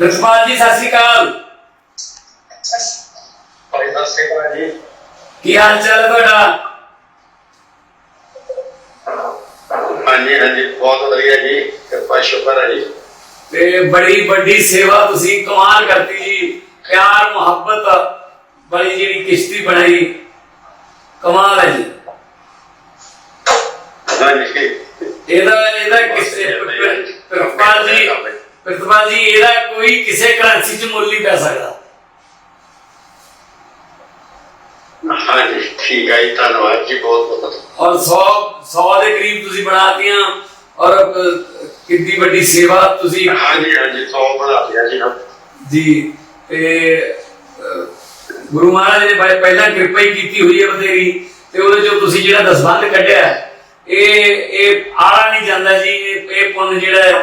Principal ਜੀ ਸਤਿ ਸ਼੍ਰੀ ਅਕਾਲ। ਭਾਈ ਸਤਿ ਸ਼੍ਰੀ ਅਕਾਲ ਜੀ ਕੀ ਹਾਲ ਚਾਲ ਹੈ ਤੁਹਾਡਾ? ਹਾਂਜੀ ਹਾਂਜੀ ਬਹੁਤ ਵਧੀਆ ਜੀ। ਕਿਰਪਾ ਸ਼ੁਕਰ ਹੈ ਜੀ। ਤੇ ਬੜੀ ਵੱਡੀ ਸੇਵਾ ਤੁਸੀਂ ਕਮਾਲ ਕਰਤੀ ਜੀ। ਪਿਆਰ ਮੁਹੱਬਤ ਬੜੀ ਜਿਹੜੀ ਕਿਸ਼ਤੀ ਬਣਾਈ। ਕਮਾਲ ਹੈ ਜੀ। ਹਾਂਜੀ। ਇਹਦਾ ਇਹਦਾ ਕਿਸੇ ਪ੍ਰਿੰਸੀਪਲ ਜੀ। ਪ੍ਰਿੰਸੀਪਲ ਜੀ ਇਹਦਾ ਕੋਈ ਕਿਸੇ ਕਰੰਸੀ ਚ ਮੁੱਲ ਨਹੀਂ ਪੈ ਸਕਦਾ। ਹਾਂਜੀ ਠੀਕ ਹੈ ਜੀ ਧੰਨਵਾਦ ਜੀ ਬਹੁਤ ਬਹੁਤ ਔਰ 100 100 ਦੇ ਕਰੀਬ ਤੁਸੀਂ ਬਣਾਤੀਆਂ ਔਰ ਕਿੰਨੀ ਵੱਡੀ ਸੇਵਾ ਤੁਸੀਂ ਹਾਂਜੀ ਹਾਂਜੀ ਸੌ ਬਣਾ ਦਿਆ ਜੀ ਹਾਂ ਜੀ ਤੇ ਗੁਰੂ ਮਹਾਰਾਜ ਨੇ ਪਹਿ- ਪਹਿਲਾਂ ਕਿਰਪਾ ਹੀ ਕੀਤੀ ਹੋਈ ਹੈ ਬਥੇਰੀ ਤੇ ਉਹਦੇ ਚੋਂ ਤੁਸੀਂ ਜਿਹੜਾ ਦਸਵੰਧ ਕੱਢਿਆ ਇਹ ਇਹ ਆਲਾ ਨਹੀਂ ਜਾਂਦਾ ਜੀ ਇਹ ਇਹ ਪੁੰਨ ਜਿਹੜਾ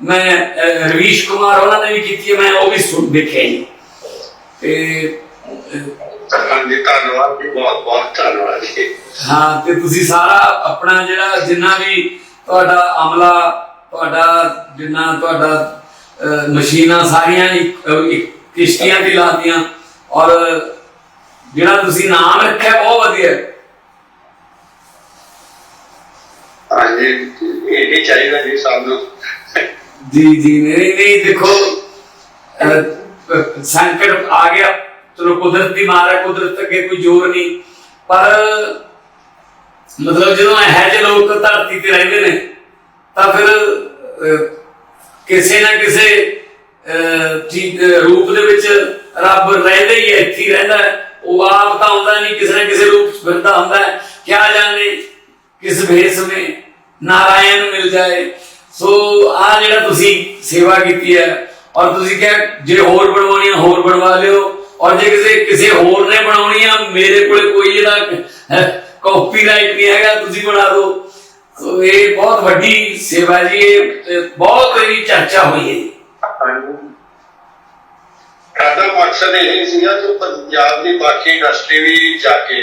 ਮੈਂ ਰਵੀਸ਼ ਕੁਮਾਰ ਉਹਨਾਂ ਨੇ ਵੀ ਕੀਤੀ ਮੈਂ ਉਹ ਵੀ ਸੁਣ ਦੇਖਿਆ ਜੀ। ਤੇ ਹਾਂਜੀ ਧੰਨਵਾਦ ਜੀ ਬਹੁਤ ਬਹੁਤ ਧੰਨਵਾਦ ਜੀ। ਹਾਂ ਤੇ ਤੁਸੀਂ ਸਾਰਾ ਆਪਣਾ ਜਿਹੜਾ ਜਿੰਨਾ ਵੀ ਤੁਹਾਡਾ ਅਮਲਾ ਤੁਹਾਡਾ ਜਿੰਨਾ ਤੁਹਾਡਾ ਮਸ਼ੀਨਾਂ ਸਾਰੀਆਂ ਕਿਸ਼ਤੀਆਂ ਤੇ ਲਾਤੀਆਂ ਔਰ ਜਿਹੜਾ ਤੁਸੀਂ ਨਾਮ ਰੱਖਿਆ ਬਹੁਤ ਵਧੀਆ ਹੈ। ਹਾਂਜੀ ਇਹ ਚਾਹੀਦਾ ਜੀ ਸਾਨੂੰ। ਜੀ ਜੀ ਨਹੀਂ ਨਹੀਂ ਦੇਖੋ ਸੰਕਟ ਆ ਗਿਆ। ਚਲੋ ਕੁਦਰਤ ਦੀ ਮਾਰ ਹੈ ਕੁਦਰਤ ਅੱਗੇ ਕੋਈ ਜ਼ੋਰ ਨਹੀਂ। ਪਰ ਮਤਲਬ ਜਦੋਂ ਇਹ ਜਿਹੇ ਲੋਕ ਧਰਤੀ ਤੇ ਰਹਿੰਦੇ ਨੇ ਤਾਂ ਫਿਰ ਕਿਸੇ ਨਾ ਕਿਸੇ ਅਹ, ਰੂਪ ਦੇ ਵਿੱਚ ਰੱਬ ਰਹਿੰਦਾ ਹੀ ਹੈ ਇੱਥੇ ਰਹਿੰਦਾ ਉਹ ਆਪ ਤਾਂ ਆਉਂਦਾ ਨਹੀਂ ਕਿਸੇ ਨਾ ਕਿਸੇ ਰੂਪ ਚ ਫਿਰਦਾ ਹੁੰਦਾ ਹੈ। ਕਿਆ ਜਾਣੇ ਕਿਸ ਭੇਸ ਵਿੱਚ ਨਾਰਾਇਣ ਮਿਲ ਜਾਏ। ਸੋ ਆ ਜਿਹੜਾ ਤੁਸੀਂ ਸੇਵਾ ਕੀਤੀ ਹੈ ਔਰ ਤੁਸੀਂ ਕਿਹਾ ਜੇ ਹੋਰ ਬਣਵਾਉਣੀਆਂ ਹੋਰ ਬਣਵਾ ਲਿਓ। ਔਰ ਜੇ ਕਿਸੇ ਕਿਸੇ ਹੋਰ ਨੇ ਬਣਾਉਣੀਆਂ ਮੇਰੇ ਕੋਲੇ ਕੋਈ ਇਹਦਾ ਕਾਪੀਰਾਈਟ ਨਹੀਂ ਹੈਗਾ ਤੁਸੀਂ ਬਣਾ ਦਿਓ। ਸੋ ਇਹ ਬਹੁਤ ਵੱਡੀ ਸੇਵਾ ਜੀ ਇਹ ਬਹੁਤ ਇਹਦੀ ਚਰਚਾ ਹੋਈ ਹੈ ਸਾਡਾ ਮਕਸਦ ਇਹ ਸੀਗਾ ਕਿ ਪੰਜਾਬ ਦੀ ਬਾਕੀ ਇੰਡਸਟਰੀ ਵੀ ਜਾ ਕੇ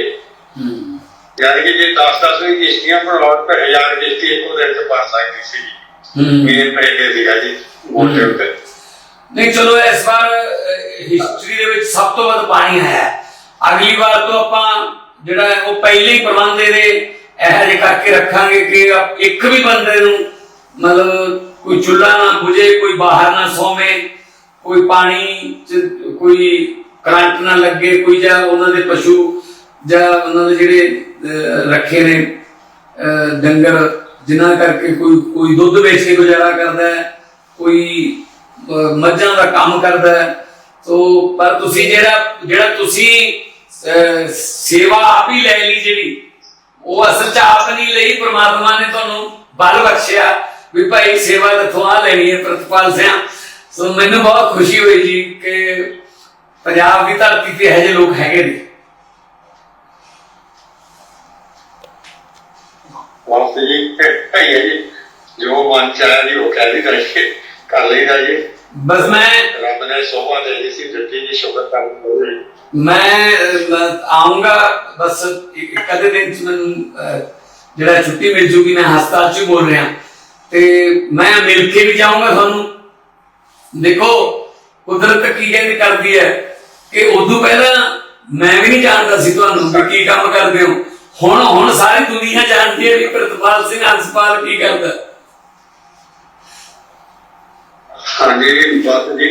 ਯਾਨੀ ਕਿ ਜੇ 10-10 ਵੀ ਕਿਸ਼ਤੀਆਂ ਬਣਾਉਣ ਤੇ ਹਜ਼ਾਰ ਕਿਸ਼ਤੀ ਇੱਕੋ ਦਿਨ ਚ ਪਾ ਸਕਦੀ ਸੀ। ਹੂੰ ਮੇਰੇ ਪਹਿਲੇ ਸੀਗਾ ਜੀ ਮੋਟੇ ਉੱਤੇ। ਨਹੀਂ ਚਲੋ ਇਸ ਵਾਰ ਹਿਸਟਰੀ ਦੇ ਵਿੱਚ ਸਭ ਤੋਂ ਵੱਧ ਪਾਣੀ ਹੈ। ਅਗਲੀ ਵਾਰ ਤੋਂ ਆਪਾਂ ਜਿਹੜਾ ਉਹ ਪਹਿਲੇ ਹੀ ਪ੍ਰਬੰਧ ਇਹਦੇ ਇਹੋ ਜਿਹੇ ਕਰਕੇ ਰੱਖਾਂਗੇ ਕਿ ਇੱਕ ਵੀ ਬੰਦੇ ਨੂੰ ਮਤਲਬ ਕੋਈ ਚੁੱਲ੍ਹਾ ਨਾ ਬੁਝੇ ਕੋਈ ਬਾਹਰ ਨਾ ਸੋਵੇ ਕੋਈ ਪਾਣੀ ਚ ਕੋਈ ਕਰੰਟ ਨਾ ਲੱਗੇ ਕੋਈ ਜਾਂ ਉਹਨਾਂ ਦੇ ਪਸ਼ੂ ਜਾਂ ਉਹਨਾਂ ਦੇ ਜਿਹੜੇ ਰੱਖੇ ਨੇ ਡੰਗਰ ਜਿਨ੍ਹਾਂ ਕਰਕੇ ਕੋਈ ਕੋਈ ਦੁੱਧ ਵੇਚ ਕੇ ਗੁਜ਼ਾਰਾ ਕਰਦਾ ਹੈ, ਕੋਈ ਮੱਝਾਂ ਦਾ ਕੰਮ ਕਰਦਾ ਹੈ। ਸੋ, ਪਰ ਤੁਸੀਂ ਜਿਹੜਾ ਜਿਹੜਾ ਤੁਸੀਂ ਸੇਵਾ ਆਪ ਹੀ ਲੈ ਲਈ ਜਿਹੜੀ, ਉਹ ਅਸਲ ਚ ਆਪ ਨਹੀਂ ਲਈ, ਪ੍ਰਮਾਤਮਾ ਨੇ ਤੁਹਾਨੂੰ ਬਲ ਬਖਸ਼ਿਆ ਵੀ ਭਾਈ ਸੇਵਾ ਕਿੱਥੋਂ ਆ ਲੈਣੀ ਹੈ ਪ੍ਰਤਪਾਲ ਸਿਆ। ਸੋ, ਮੈਨੂੰ ਬਹੁਤ ਖੁਸ਼ੀ ਹੋਈ ਜੀ ਕਿ ਪੰਜਾਬ ਦੀ ਧਰਤੀ ਤੇ ਇਹੋ ਜਿਹੇ ਲੋਕ ਹੈਗੇ ਨੇ। ਵਾਸਤੇ ਜੀ ਹੈ ਜੀ ਜੋ ਮਨ ਚ ਆਇਆ ਜੀ ਉਹ ਕਹਿ ਦੀ ਕਰਕੇ ਕਰ ਲਈਦਾ ਜੀ। ਬਸ ਮੈਂ ਰੱਬ ਨੇ ਸੋਭਾ ਦੇ ਦਿੱਤੀ ਸੀ ਦਿੱਤੀ ਜੀ ਸ਼ੁਕਰ ਕਰਨ ਮੈਂ ਆਉਂਗਾ ਬਸ ਅੱਧੇ ਦਿਨ ਚ ਜਿਹੜਾ ਛੁੱਟੀ ਮਿਲ ਜੂਗੀ ਮੈਂ ਹਸਪਤਾਲ ਚ ਬੋਲ ਰਿਹਾ। ਤੇ ਮੈਂ ਮਿਲ ਕੇ ਵੀ ਜਾਊਂਗਾ ਤੁਹਾਨੂੰ। ਦੇਖੋ ਕੁਦਰਤ ਕੀ ਕਹਿੰਦੀ ਕਰਦੀ ਹੈ ਕਿ ਉਦੋਂ ਪਹਿਲਾਂ ਮੈਂ ਵੀ ਨਹੀਂ ਜਾਣਦਾ ਸੀ ਤੁਹਾਨੂੰ ਕੀ ਕੰਮ ਕਰਦੇ ਹੋ। ਹੁਣ ਹੁਣ ਸਾਰੀ ਦੁਨੀਆ ਜਾਣਦੀ ਹੈ ਵੀ ਪ੍ਰਤਪਾਲ ਸਿੰਘ ਹੰਸਪਾਲ ਕੀ ਕਰਦਾ। ਹਾਂਜੀ ਬਸ ਜੀ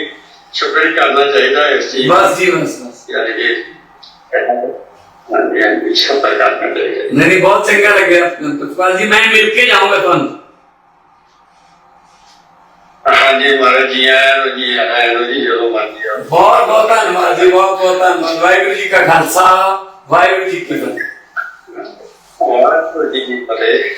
ਸ਼ੁਕਰ ਹੀ ਕਰਨਾ ਚਾਹੀਦਾ ਹੈ ਇਸ ਚੀਜ਼ ਦਾ। ਬਸ ਜੀ ਬਸ ਬਸ। ਯਾਨੀ ਕਿ ਹਾਂਜੀ ਹਾਂਜੀ ਸ਼ੁਕਰ ਕਰਨਾ ਚਾਹੀਦਾ। ਹੈ। ਨਹੀਂ ਨਹੀਂ ਬਹੁਤ ਚੰਗਾ ਲੱਗਿਆ। ਪ੍ਰਤਪਾਲ ਜੀ ਮੈਂ ਮਿਲ ਕੇ ਜਾਊਂਗਾ ਤੁਹਾਨੂੰ। ਹਾਂਜੀ ਮਹਾਰਾਜ ਜੀ ਆਇਆਂ ਨੂੰ ਜੀ ਆਇਆਂ ਨੂੰ ਜੀ ਜਦੋਂ ਮਰਜ਼ੀ ਆਓ। ਬਹੁਤ ਬਹੁਤ ਧੰਨਵਾਦ ਜੀ ਬਹੁਤ ਬਹੁਤ ਧੰਨਵਾਦ। ਵਾਹਿਗੁਰੂ ਜੀ ਕਾ ਖਾਲਸਾ ਵਾਹਿਗੁਰੂ ਜੀ ਕੀ ਫਤਿਹ। ਵਾਹਿਗੁਰੂ ਜੀ ਕੀ ਫਤਿਹ